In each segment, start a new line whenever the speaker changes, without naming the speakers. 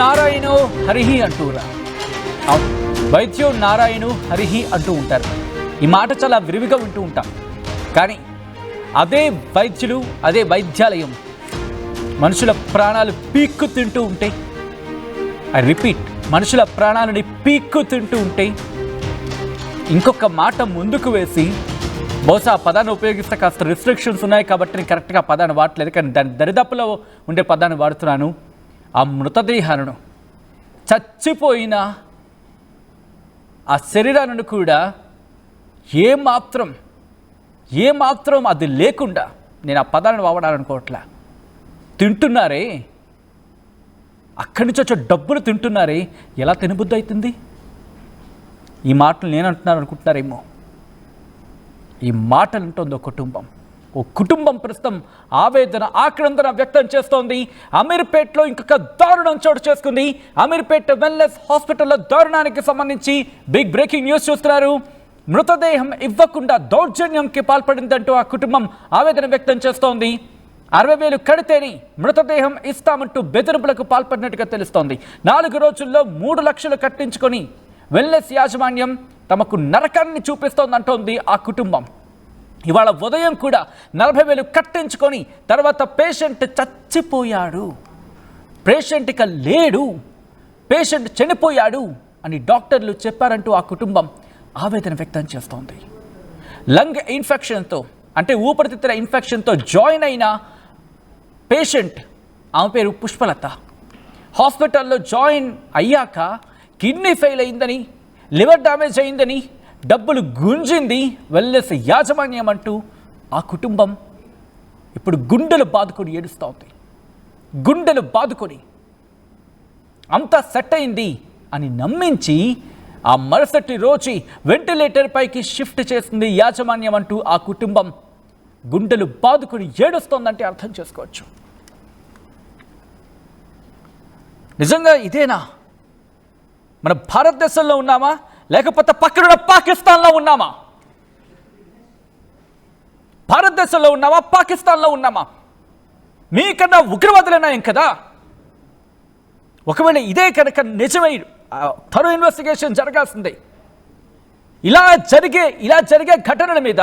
నారాయణో హరిహి అంటూరా అవును వైద్యో నారాయణు హరిహి అంటూ ఉంటారు. ఈ మాట చాలా విరివిగా వింటూ ఉంటాం. కానీ అదే వైద్యులు అదే వైద్యాలయం మనుషుల ప్రాణాలు పీక్కు తింటూ ఉంటే ఐ రిపీట్ మనుషుల ప్రాణాలని పీక్కు తింటూ ఉంటే ఇంకొక మాట ముందుకు వేసి బహుశా ఆ పదాన్ని ఉపయోగిస్తే కాస్త రిస్ట్రిక్షన్స్ ఉన్నాయి కాబట్టి నేను కరెక్ట్గా పదాన్ని వాడట్లేదు కానీ దాని దరిదాపులో ఉండే పదాన్ని వాడుతున్నాను. ఆ మృతదేహాలను చచ్చిపోయిన ఆ శరీరాలను కూడా ఏమాత్రం ఏమాత్రం అది లేకుండా నేను ఆ పదాలను వాడాలనుకోవట్లే తింటున్నారే? అక్కడి నుంచి వచ్చే డబ్బులు తింటున్నారే? ఎలా తినబుద్ధి అవుతుంది ఈ మాటలు నేను అంటున్నాను అనుకుంటున్నారేమో? ఈ మాటలు ఉంటుంది ఒక కుటుంబం. ఓ కుటుంబం ప్రస్తుతం ఆవేదన ఆక్రందన వ్యక్తం చేస్తోంది. అమీర్పేట్లో ఇంకొక దారుణం చోటు చేసుకుంది. అమీర్పేట్ వెల్నెస్ హాస్పిటల్లో దారుణానికి సంబంధించి బిగ్ బ్రేకింగ్ న్యూస్ చూస్తున్నారు. మృతదేహం ఇవ్వకుండా దౌర్జన్యంకి పాల్పడిందంటూ ఆ కుటుంబం ఆవేదన వ్యక్తం చేస్తోంది. అరవై వేలు కడితేని మృతదేహం ఇస్తామంటూ బెదిరింపులకు పాల్పడినట్టుగా తెలుస్తోంది. నాలుగు రోజుల్లో మూడు లక్షలు కట్టించుకొని వెల్నెస్ యాజమాన్యం తమకు నరకాన్ని చూపిస్తోందంటోంది ఆ కుటుంబం. ఇవాళ ఉదయం కూడా నలభై వేలు కట్టించుకొని తర్వాత పేషెంట్ చచ్చిపోయాడు. పేషెంట్ ఇక లేడు. పేషెంట్ చనిపోయాడు అని డాక్టర్లు చెప్పారంటూ ఆ కుటుంబం ఆవేదన వ్యక్తం చేస్తోంది. లంగ్ ఇన్ఫెక్షన్తో అంటే ఊపిరితిత్తుల ఇన్ఫెక్షన్తో జాయిన్ అయిన పేషెంట్ ఆమె పేరు పుష్పలత. హాస్పిటల్లో జాయిన్ అయ్యాక కిడ్నీ ఫెయిల్ అయిందని లివర్ డ్యామేజ్ అయిందని డబ్బులు గుంజింది వెల్లెస్ యాజమాన్యం అంటూ ఆ కుటుంబం ఇప్పుడు గుండెలు బాదుకొని ఏడుస్తోంది గుండెలు బాదుకొని అంతా సెట్ అయింది అని నమ్మించి ఆ మరుసటి రోజు వెంటిలేటర్ పైకి షిఫ్ట్ చేసింది యాజమాన్యం అంటూ ఆ కుటుంబం గుండెలు బాదుకొని ఏడుస్తోందంటే అర్థం చేసుకోవచ్చు. నిజంగా ఇదేనా? మన భారతదేశంలో ఉన్నామా? లేకపోతే పక్కనున్న పాకిస్తాన్లో ఉన్నామా? భారతదేశంలో ఉన్నామా? పాకిస్తాన్లో ఉన్నామా? మీకన్నా ఉగ్రవాదులైనాయం కదా? ఒకవేళ ఇదే కనుక నిజమై థరో ఇన్వెస్టిగేషన్ జరగాల్సిందే. ఇలా జరిగే ఇలా జరిగే ఘటనల మీద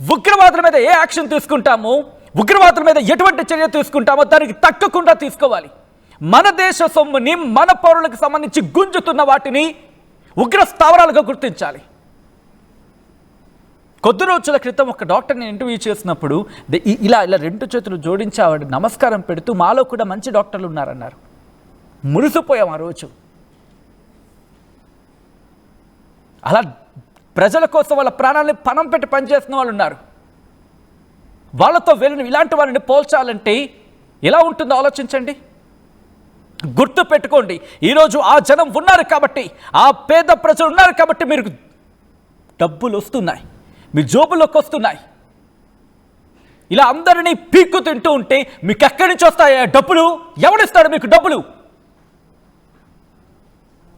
ఉగ్రవాదుల మీద ఏ యాక్షన్ తీసుకుంటామో? ఉగ్రవాదుల మీద ఎటువంటి చర్య తీసుకుంటామో దానికి తక్కకుండా తీసుకోవాలి. మన దేశ సొమ్ముని మన పౌరులకు సంబంధించి గుంజుతున్న వాటిని ఉగ్ర స్థావరాలుగా గుర్తించాలి. కొద్ది రోజుల క్రితం ఒక డాక్టర్ని ఇంటర్వ్యూ చేసినప్పుడు ఇలా ఇలా రెండు చేతులు జోడించి ఆవిడ నమస్కారం పెడుతూ మాలో కూడా మంచి డాక్టర్లు ఉన్నారన్నారు. మురిసిపోయాం ఆ రోజు. అలా ప్రజల కోసం వాళ్ళ ప్రాణాలని పణం పెట్టి పనిచేసిన వాళ్ళు ఉన్నారు. వాళ్ళతో వెళ్ళిన ఇలాంటి వాళ్ళని పోల్చాలంటే ఎలా ఉంటుందో ఆలోచించండి. గుర్తు పెట్టుకోండి ఈరోజు ఆ జనం ఉన్నారు కాబట్టి ఆ పేద ప్రజలు ఉన్నారు కాబట్టి మీరు డబ్బులు వస్తున్నాయి మీ జోబులోకి వస్తున్నాయి ఇలా అందరినీ పీక్కు తింటూ ఉంటే మీకు ఎక్కడి నుంచి వస్తాయి? ఆ డబ్బులు? ఎవడిస్తాడు మీకు డబ్బులు?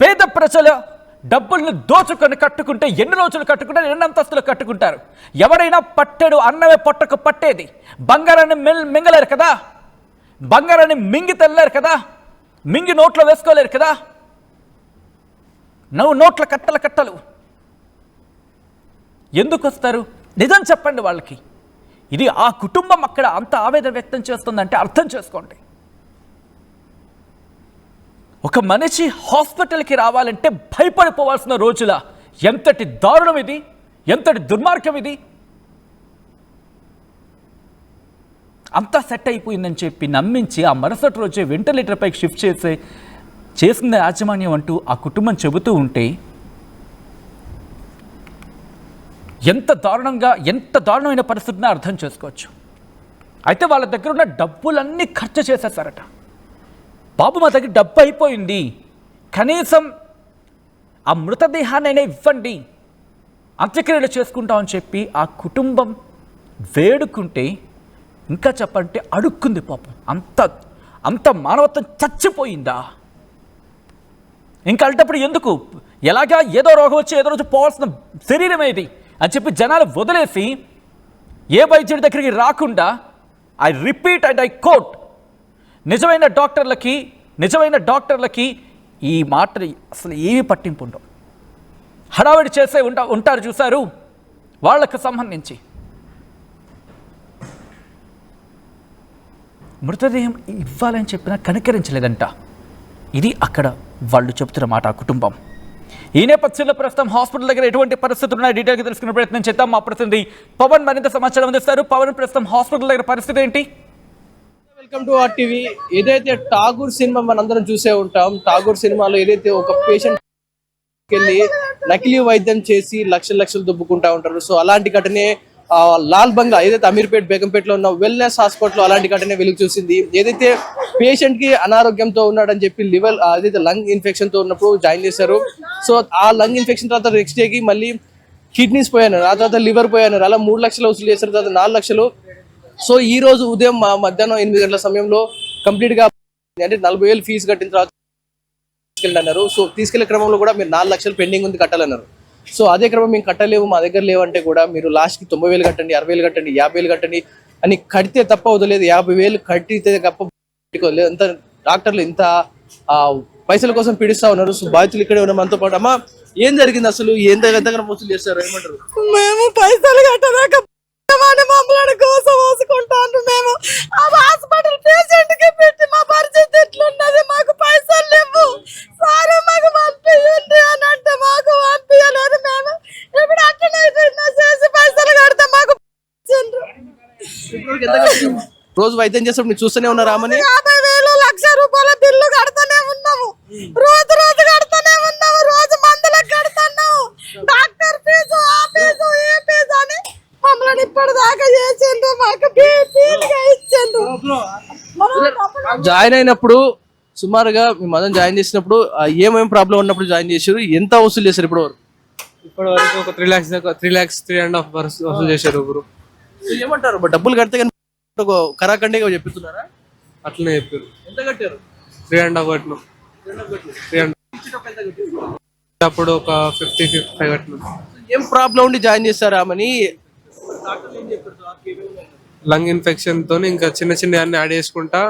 పేద ప్రజల డబ్బుల్ని దోచుకొని కట్టుకుంటే ఎన్ని రోజులు కట్టుకుంటారు? ఎన్ని అంతస్తులు కట్టుకుంటారు? ఎవరైనా పట్టెడు అన్నమే పొట్టకు పట్టేది. బంగారాన్ని మింగలేరు కదా? బంగారాన్ని మింగి తెల్లారు కదా? మింగి నోట్లో వేసుకోలేరు కదా? నువ్వు నోట్ల కట్టలు కట్టలు. ఎందుకు వస్తారు? నిజం చెప్పండి వాళ్ళకి. ఇది ఆ కుటుంబం అక్కడ అంత ఆవేదన వ్యక్తం చేస్తుందంటే అర్థం చేసుకోండి. ఒక మనిషి హాస్పిటల్కి రావాలంటే భయపడిపోవాల్సిన రోజుల. ఎంతటి దారుణం ఇది? ఎంతటి దుర్మార్గం ఇది? అంతా సెట్ అయిపోయిందని చెప్పి నమ్మించి ఆ మరుసటి రోజే వెంటిలేటర్ పైకి షిఫ్ట్ చేసే చేసిన యాజమాన్యం అంటూ ఆ కుటుంబం చెబుతూ ఉంటే ఎంత దారుణంగా ఎంత దారుణమైన పరిస్థితిని అర్థం చేసుకోవచ్చు. అయితే వాళ్ళ దగ్గర ఉన్న డబ్బులన్నీ ఖర్చు చేసేసారట. బాబు మా దగ్గర డబ్బు అయిపోయింది. కనీసం ఆ మృతదేహాన్నైనా ఇవ్వండి. అంత్యక్రియలు చేసుకుంటామని చెప్పి ఆ కుటుంబం వేడుకుంటే ఇంకా చెప్పంటే అడుక్కుంది పాపం. అంత అంత మానవత్వం చచ్చిపోయిందా? ఇంకా అల్టప్పుడు ఎందుకు? ఎలాగా ఏదో రోగం వచ్చి ఏదో రోజు పోవాల్సిన శరీరం ఏది? అని చెప్పి జనాలు వదిలేసి ఏ వైద్యుడి దగ్గరికి రాకుండా I repeat and I quote నిజమైన డాక్టర్లకి నిజమైన డాక్టర్లకి ఈ మాట అసలు ఏమి పట్టింపు ఉండవు. హడావిడి చేసే ఉంటా ఉంటారు చూశారు. వాళ్ళకు సంబంధించి. మృతదేహం ఇవ్వాలని చెప్పినా కనికరించలేదంట. ఇది అక్కడ వాళ్ళు చెబుతున్న మాట ఆ కుటుంబం. ఈ నేపథ్యంలో ప్రస్తుతం హాస్పిటల్ దగ్గర ఎటువంటి పరిస్థితులు ఉన్నాయి డీటెయిల్గా తెలుసుకునే ప్రయత్నం చేద్దాం. మా ప్రతినిధి పవన్ మరింత సమాచారం అందిస్తారు. పవన్ ప్రస్తుతం హాస్పిటల్ దగ్గర పరిస్థితి ఏంటి?
Welcome to R TV. ఏదైతే ఠాగూర్ సినిమా మనందరం చూసే ఉంటాం ఠాగూర్ సినిమాలో ఏదైతే ఒక పేషెంట్ వెళ్ళి నకిలీ వైద్యం చేసి లక్షల లక్షలు దుబ్బుకుంటా ఉంటారు. సో అలాంటి ఘటనే లాల్ బంగ్లా ఏదైతే అమీర్పేట్ బేగంపేటలో ఉన్న వెల్నెస్ హాస్పిటల్ అలాంటి ఘటన వెలుగు చూసింది. ఏదైతే పేషెంట్కి అనారోగ్యంతో ఉన్నాడని చెప్పి లివర్ ఏదైతే లంగ్ ఇన్ఫెక్షన్తో ఉన్నప్పుడు జాయిన్ చేశారు. సో ఆ లంగ్ ఇన్ఫెక్షన్ తర్వాత నెక్స్ట్ డేకి మళ్ళీ కిడ్నీస్ పోయాను ఆ తర్వాత లివర్ పోయాను అలా మూడు లక్షలు వసూలు చేశారు. తర్వాత నాలుగు లక్షలు. సో ఈ రోజు ఉదయం మా మధ్యాహ్నం ఎనిమిది గంటల సమయంలో కంప్లీట్గా అంటే నలభై వేలు ఫీజు కట్టిన తర్వాత తీసుకెళ్ళండి అన్నారు సో తీసుకెళ్ళే క్రమంలో కూడా మీరు నాలుగు లక్షలు పెండింగ్ ఉంది కట్టాలన్నారు. సో అదే క్రమం మేము కట్టలేవు మా దగ్గర లేవంటే కూడా మీరు లాస్ట్కి తొంభై వేలు కట్టండి అరవై వేలు కట్టండి యాభై వేలు కట్టండి అని కడితే తప్ప వదలేదు. యాభై వేలు కట్టితే తప్ప బయటికి డాక్టర్లు ఇంత ఆ, పైసల కోసం పీడిస్తా ఉన్నారు. సో బాధితులు ఇక్కడే ఉన్న మనతో పాటు. అమ్మా ఏం జరిగింది అసలు? ఏం దగ్గర మోసం చేస్తారు ఏమంటారు?
మేము పైసలు కట్టలేక మమ్మల్ని కోసం పోసుకుంటాను మేము. ఆ హాస్పిటల్ పేషెంట్కి పెట్టి మా పరిస్థితి ఎట్లున్నది? మాకు పైసలు లేవు. సారే మాకు అని అంటే మాకు పంపించలేరు మేము. ఇప్పుడు చేసి పైసలు కడితే మాకు?
రోజు వైద్యం మీరు చూస్తూనే ఉన్నారా ఆమెని
యాభై వేలు లక్ష రూపాయల బిల్లు కడతానే ఉన్నాము. రోజు రోజు కడతానే ఉన్నాము. రోజు మందులకు కడుతున్నాము. డాక్టర్ ఫీజు ఆ ఫీజు ఈ ఫీజు అని ఇప్పటిదాకా చేసిండ్రు మాకు
జాయిన్ అయినప్పుడు సుమారుగా మీ మదన్ జాయిన్ చేసినప్పుడు ఆ, ఏమేం ప్రాబ్లం ఉన్నప్పుడు జాయిన్ చేశారు ఎంత వసూలు చేశారు ఇప్పుడు వరకు
ఇప్పటి వరకు ఒక త్రీ లాక్స్ దాకా three lakhs three and half వసూలు చేశారు ఒకరు
ఏమంటారు? డబ్బులు కడితే కానీ ఒక కరాఖండిగా చెప్తున్నారా?
అట్లనే చెప్పారు
ఎంత కట్టారు?
త్రీ అండ్ హాఫ్ కట్టినాం. త్రీ అండ్ అప్పుడు ఒక ఫిఫ్టీ ఫిఫ్టీ ఫైవ్ కట్టినాం.
ఏం ప్రాబ్లం ఉండి జాయిన్ చేశారా ఆమెని
లంగ్ ఇన్ఫెక్షన్తో ఇంకా చిన్న చిన్న అన్ని యాడ్ చేసుకుంటా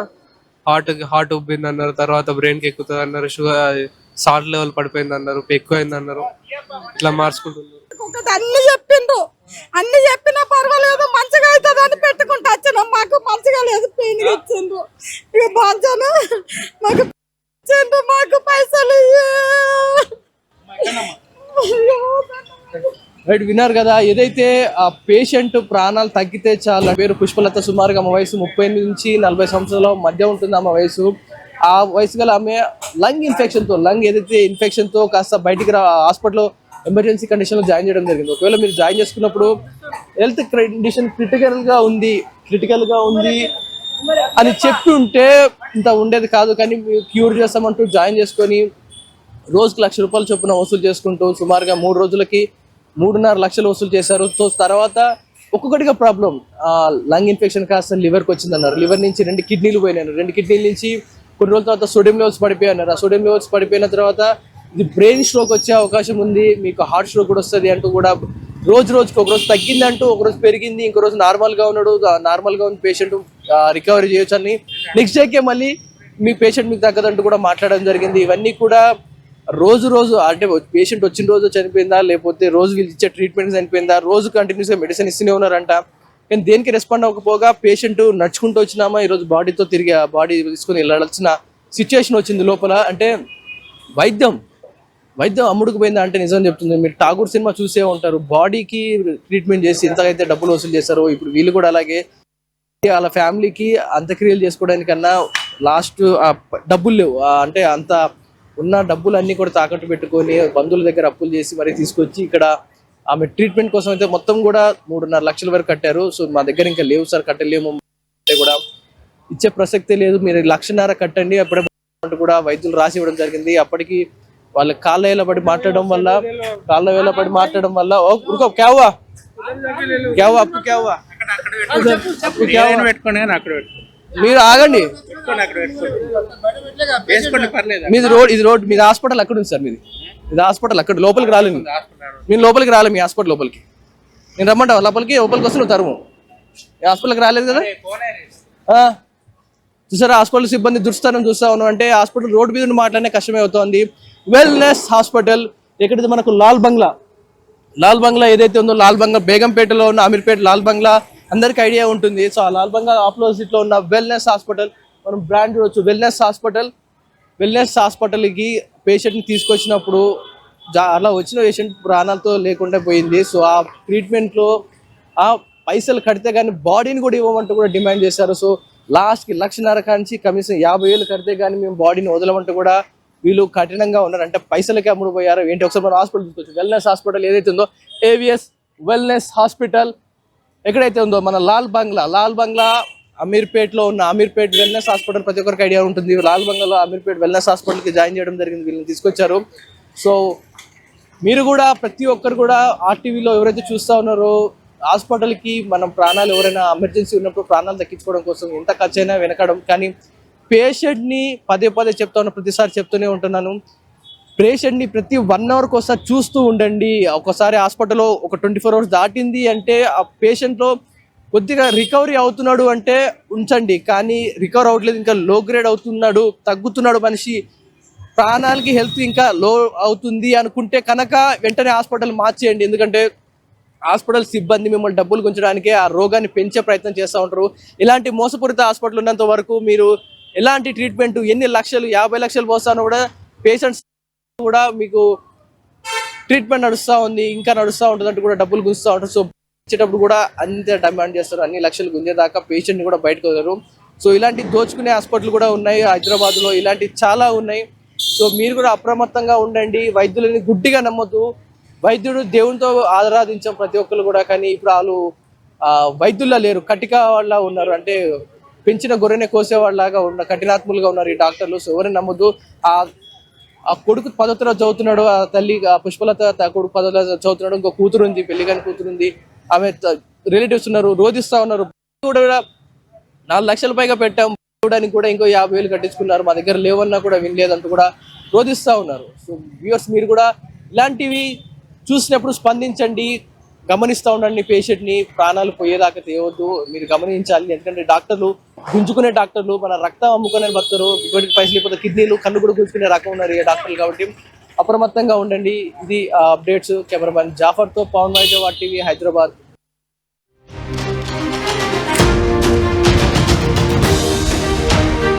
హార్ట్ హార్ట్ ఉబ్బింది అన్నారు తర్వాత బ్రెయిన్కి ఎక్కుతుంది అన్నారు షుగర్ సాల్ట్ లెవెల్ పడిపోయింది అన్నారు ఎక్కువైంది అన్నారు. ఇట్లా మార్చుకుంటున్నారు
అన్ని చెప్పిండ్రు అన్ని చెప్పినా పర్వాలేదు మంచిగా అవుతుంది అని పెట్టుకుంటా వచ్చినాం. మాకు మంచిగా లేదు పెయిన్ ఇచ్చిండ్రు ఇక బాంచాను. మాకు ఇచ్చిండ్రు మాకు పైసలు
రైట్ విన్నారు కదా. ఏదైతే ఆ పేషెంట్ ప్రాణాలు తగ్గితే చాలు పేరు పుష్పలత సుమారుగా ఆమె వయసు ముప్పై నుంచి నలభై సంవత్సరాల మధ్య ఉంటుంది ఆమె వయసు. ఆ వయసు గల ఆమె లంగ్ ఇన్ఫెక్షన్తో లంగ్ ఏదైతే ఇన్ఫెక్షన్తో కాస్త బయటికి రా హాస్పిటల్లో ఎమర్జెన్సీ కండిషన్లో జాయిన్ చేయడం జరిగింది. ఒకవేళ మీరు జాయిన్ చేసుకున్నప్పుడు హెల్త్ కండిషన్ క్రిటికల్గా ఉంది క్రిటికల్గా ఉంది అని చెప్పి ఉంటే ఇంత ఉండేది కాదు. కానీ క్యూర్ చేస్తామంటూ జాయిన్ చేసుకొని రోజుకి లక్ష రూపాయలు చొప్పున వసూలు చేసుకుంటూ సుమారుగా మూడు రోజులకి మూడున్నర లక్షలు వసూలు చేశారు. సో తర్వాత ఒక్కొక్కటిగా ప్రాబ్లం. లంగ్ ఇన్ఫెక్షన్ కాస్త లివర్కి వచ్చిందన్నారు. లివర్ నుంచి రెండు కిడ్నీలు పోయినారు రెండు కిడ్నీల నుంచి కొన్ని రోజుల తర్వాత సోడియం లెవెల్స్ పడిపోయారు ఆ సోడియం లెవెల్స్ పడిపోయిన తర్వాత ఇది బ్రెయిన్ స్ట్రోక్ వచ్చే అవకాశం ఉంది. మీకు హార్ట్ స్ట్రోక్ కూడా వస్తుంది అంటూ కూడా రోజు రోజుకి ఒక రోజు తగ్గింది అంటూ ఒక రోజు పెరిగింది. ఇంకో రోజు నార్మల్గా ఉన్నాడు. నార్మల్గా ఉన్న పేషెంట్ రికవరీ చేయొచ్చు అని నెక్స్ట్ డేకే మళ్ళీ మీ పేషెంట్ మీకు తగ్గదంటూ కూడా మాట్లాడడం జరిగింది. ఇవన్నీ కూడా రోజు రోజు అంటే పేషెంట్ వచ్చిన రోజు చనిపోయిందా లేకపోతే రోజు వీళ్ళు ఇచ్చే ట్రీట్మెంట్ చనిపోయిందా రోజు కంటిన్యూస్గా మెడిసిన్ ఇస్తూనే ఉన్నారంట. కానీ దేనికి రెస్పాండ్ అవ్వకపోగా పేషెంట్ నడుచుకుంటూ వచ్చినామా ఈరోజు బాడీతో తిరిగి బాడీ తీసుకుని వెళ్ళాల్సిన సిచ్యుయేషన్ వచ్చింది లోపల. అంటే వైద్యం వైద్యం అమ్ముడుకు పోయిందా అంటే నిజం చెప్తుంది. మీరు ఠాగూర్ సినిమా చూసే ఉంటారు. బాడీకి ట్రీట్మెంట్ చేసి ఎంతకైతే డబ్బులు వసూలు చేస్తారు ఇప్పుడు వీళ్ళు కూడా అలాగే. వాళ్ళ ఫ్యామిలీకి అంత్యక్రియలు చేసుకోవడానికన్నా లాస్ట్ డబ్బులు లేవు. అంటే అంత ఉన్న డబ్బులు అన్ని కూడా తాకట్టు పెట్టుకొని బంధువుల దగ్గర అప్పులు చేసి మరి తీసుకొచ్చి ఇక్కడ ఆమె ట్రీట్మెంట్ కోసం అయితే మొత్తం కూడా మూడున్నర లక్షల వరకు కట్టారు. సో మా దగ్గర ఇంకా లేవు సార్ కట్టలేము. అంటే కూడా ఇచ్చే ప్రసక్తే లేదు. మీరు లక్షన్నర కట్టండి అప్పుడే కూడా వైద్యులు రాసి ఇవ్వడం జరిగింది. అప్పటికి వాళ్ళ కాళ్ళ వేల పడి మాట్లాడడం వల్ల కాళ్ళ వేల పడి మాట్లాడడం వల్ల ఓ ఉరుకో క్యావా క్యావా అప్పు క్యావా అప్పు క్యావా
పెట్టుకోండి అక్కడ పెట్టుకోండి
మీరు ఆగండి. మీది రోడ్ ఇది రోడ్ మీది హాస్పిటల్ అక్కడ ఉంది సార్ మీది. ఇది హాస్పిటల్ అక్కడ లోపలికి రాలేదు నేను లోపలికి రాలే మీ హాస్పిటల్ లోపలికి. నేను రమ్మంటావా లోపలికి లోపలికి వస్తే నువ్వు తరుము ఈ హాస్పిటల్కి రాలేదు కదా. చూసారా హాస్పిటల్ సిబ్బంది దుర్స్థానం చూస్తా ఉన్నాం. అంటే హాస్పిటల్ రోడ్డు మీద నుండి మాట్లాడే కష్టమే అవుతోంది. వెల్నెస్ హాస్పిటల్ ఎక్కడైతే మనకు లాల్ బంగ్లా లాల్ బంగ్లా ఏదైతే ఉందో లాల్ బంగ్లా బేగంపేటలో ఉన్న అమీర్పేట లాల్ బంగ్లా అందరికి ఐడియా ఉంటుంది. సో ఆ ఆపోజిట్లో ఉన్న వెల్నెస్ హాస్పిటల్ మనం బ్రాండ్ చూడొచ్చు. వెల్నెస్ హాస్పిటల్ వెల్నెస్ హాస్పిటల్కి పేషెంట్ని తీసుకొచ్చినప్పుడు అలా వచ్చిన పేషెంట్ ప్రాణాలతో లేకుండా పోయింది. సో ఆ ట్రీట్మెంట్లో ఆ పైసలు కడితే కానీ బాడీని కూడా ఇవ్వమంటూ కూడా డిమాండ్ చేశారు. సో లాస్ట్కి లక్షన్నర కాంచి కనీసం యాభై వేలు కడితే కానీ మేము బాడీని వదలమంటూ కూడా వీళ్ళు కఠినంగా ఉన్నారు. అంటే పైసలకి అమ్ముడు పోయారు ఏంటి? ఒకసారి మనం హాస్పిటల్ తీసుకొచ్చు. వెల్నెస్ హాస్పిటల్ ఏదైతే ఉందో ఏవిఎస్ వెల్నెస్ హాస్పిటల్. ఎక్కడైతే ఉందో మన లాల్ బంగ్లా లాల్ బంగ్లా అమీర్పేట్లో ఉన్న అమీర్పేట్ వెల్నెస్ హాస్పిటల్ ప్రతి ఒక్కరికి ఐడియా ఉంటుంది. లాల్ బంగ్లాలో అమీర్పేట్ వెల్నెస్ హాస్పిటల్కి జాయిన్ చేయడం జరిగింది వీళ్ళని తీసుకొచ్చారు. సో మీరు కూడా ప్రతి ఒక్కరు కూడా ఆర్టీవీలో ఎవరైతే చూస్తా ఉన్నారో హాస్పిటల్కి మనం ప్రాణాలు ఎవరైనా ఎమర్జెన్సీ ఉన్నప్పుడు ప్రాణాలు దక్కించుకోవడం కోసం ఎంత ఖర్చైనా వెనకడం. కానీ పేషెంట్ని పదే పదే చెప్తా ఉన్న ప్రతిసారి చెప్తూనే ఉంటున్నాను. పేషెంట్ని ప్రతి వన్ అవర్కి ఒకసారి చూస్తూ ఉండండి. ఒకసారి హాస్పిటల్లో ఒక ట్వంటీ ఫోర్ అవర్స్ దాటింది అంటే ఆ పేషెంట్లో కొద్దిగా రికవరీ అవుతున్నాడు అంటే ఉంచండి. కానీ రికవర్ అవ్వట్లేదు ఇంకా లో గ్రేడ్ అవుతున్నాడు తగ్గుతున్నాడు మనిషి. ప్రాణాలకి హెల్త్ ఇంకా లో అవుతుంది అనుకుంటే కనుక వెంటనే హాస్పిటల్ మార్చేయండి. ఎందుకంటే హాస్పిటల్ సిబ్బంది మిమ్మల్ని డబ్బులు గుంచడానికి ఆ రోగాన్ని పెంచే ప్రయత్నం చేస్తూ ఉంటారు. ఇలాంటి మోసపూరిత హాస్పిటల్ ఉన్నంత వరకు మీరు ఎలాంటి ట్రీట్మెంట్ ఎన్ని లక్షలు యాభై లక్షలు పోస్తానో కూడా పేషెంట్స్ కూడా మీకు ట్రీట్మెంట్ నడుస్తూ ఉంది ఇంకా నడుస్తూ ఉంటుంది కూడా డబ్బులు గుంజుతూ ఉంటారు. సో ఇచ్చేటప్పుడు కూడా అంతే డిమాండ్ చేస్తారు. అన్ని లక్షలు గుంజేదాకా పేషెంట్ని కూడా బయటకు వదలరు. సో ఇలాంటి దోచుకునే హాస్పిటల్ కూడా ఉన్నాయి హైదరాబాద్లో. ఇలాంటి చాలా ఉన్నాయి. సో మీరు కూడా అప్రమత్తంగా ఉండండి. వైద్యులని గుడ్డిగా నమ్మొద్దు. వైద్యుడు దేవునితో ఆరాధించాం ప్రతి ఒక్కరు కూడా. కానీ ఇప్పుడు వాళ్ళు వైద్యుల్లా లేరు. కటిక వాళ్ళ ఉన్నారు. అంటే పెంచిన గొర్రెనే కోసేవాళ్ళలాగా ఉన్న కఠినాత్ములుగా ఉన్నారు ఈ డాక్టర్లు. సో ఎవరిని నమ్మొద్దు. ఆ ఆ కొడుకు పదో తరగతి చదువుతున్నాడు ఆ తల్లి ఆ పుష్పలత కొడుకు పదో తరగతి చదువుతున్నాడు ఇంకో కూతురు ఉంది పెళ్ళి కాని కూతురు ఉంది. ఆమె రిలేటివ్స్ ఉన్నారు రోధిస్తా ఉన్నారు. కూడా నాలుగు లక్షల పైగా పెట్టాం. చూడడానికి కూడా ఇంకో యాభై వేలు కట్టించుకున్నారు. మా దగ్గర లేవన్నా కూడా వినలేదంటూ కూడా రోధిస్తూ ఉన్నారు. సో వ్యూవర్స్ మీరు కూడా ఇలాంటివి చూసినప్పుడు స్పందించండి గమనిస్తూ ఉండండి పేషెంట్ని ప్రాణాలు పోయేదాకా తేవద్దు. మీరు గమనించాలి. ఎందుకంటే డాక్టర్లు గుంజుకునే డాక్టర్లు మన రక్తం అమ్ముకునే భక్తులు ఇటువంటి పైసలు లేకపోతే కిడ్నీలు కళ్ళు కూడా గుంజుకునే రకం ఉన్నారు ఈ డాక్టర్లు కాబట్టి అప్రమత్తంగా ఉండండి. ఇది అప్డేట్స్ కెమెరామెన్ జాఫర్తో పవన్ వైజాగ్ టీవీ హైదరాబాద్.